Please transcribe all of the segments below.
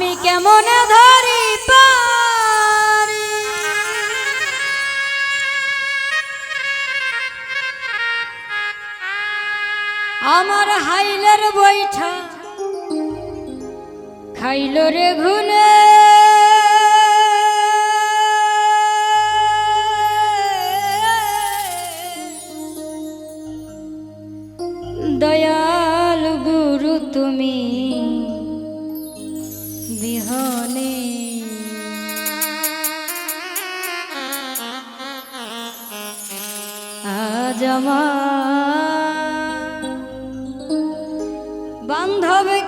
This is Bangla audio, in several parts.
আমি কেমন ধরি পারি? আমার হাইলের বৈঠা খাইল রে ঘুলে আজমা বান্ধবে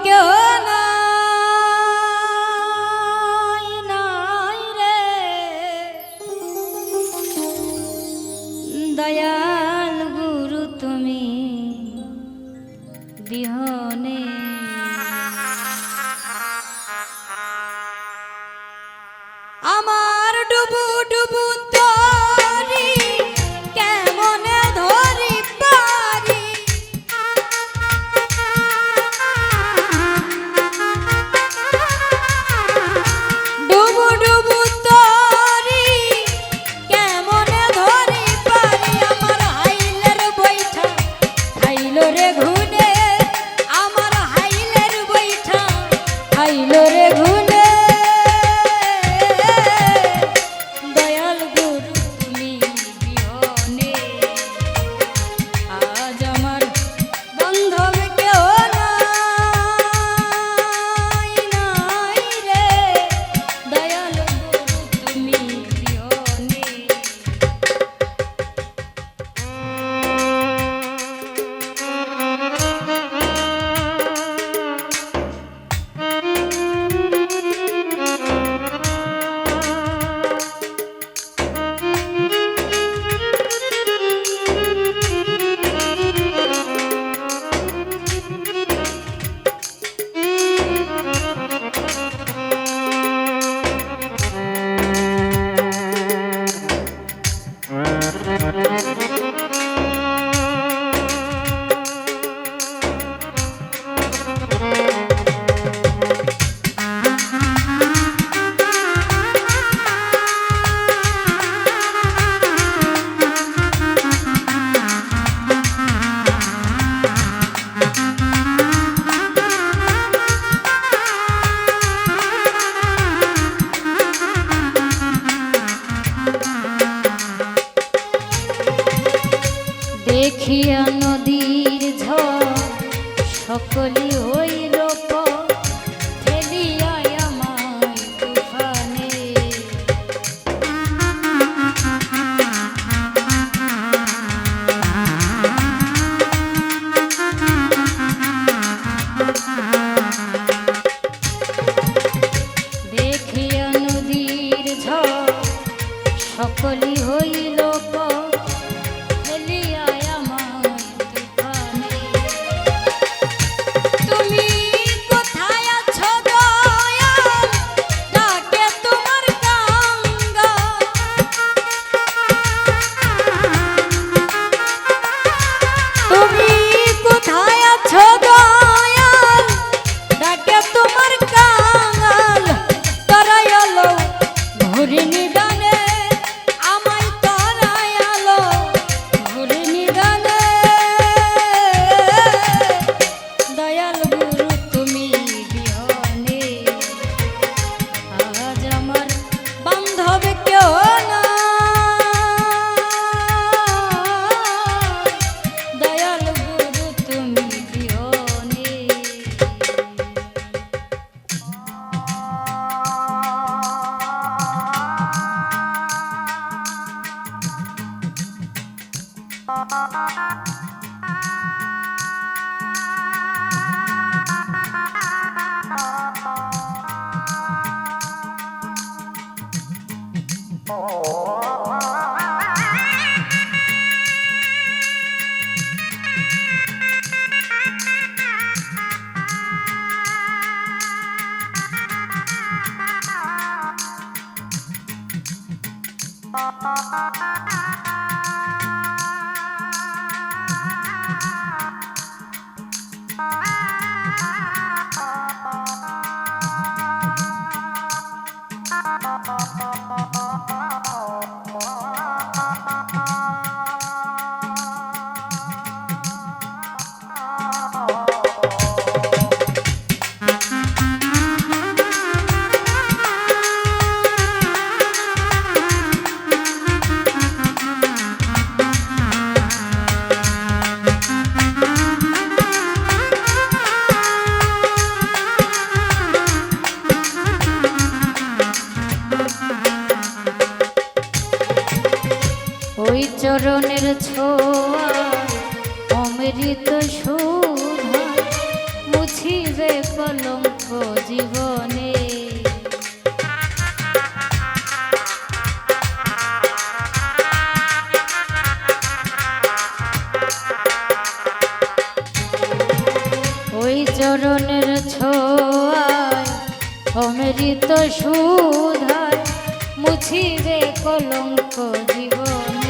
শোভা মুছিবে কলঙ্ক জীবনে। ওই চরণের ছোয়ায় অমৃত সুধায় মুছিবে কলঙ্ক জীবনে।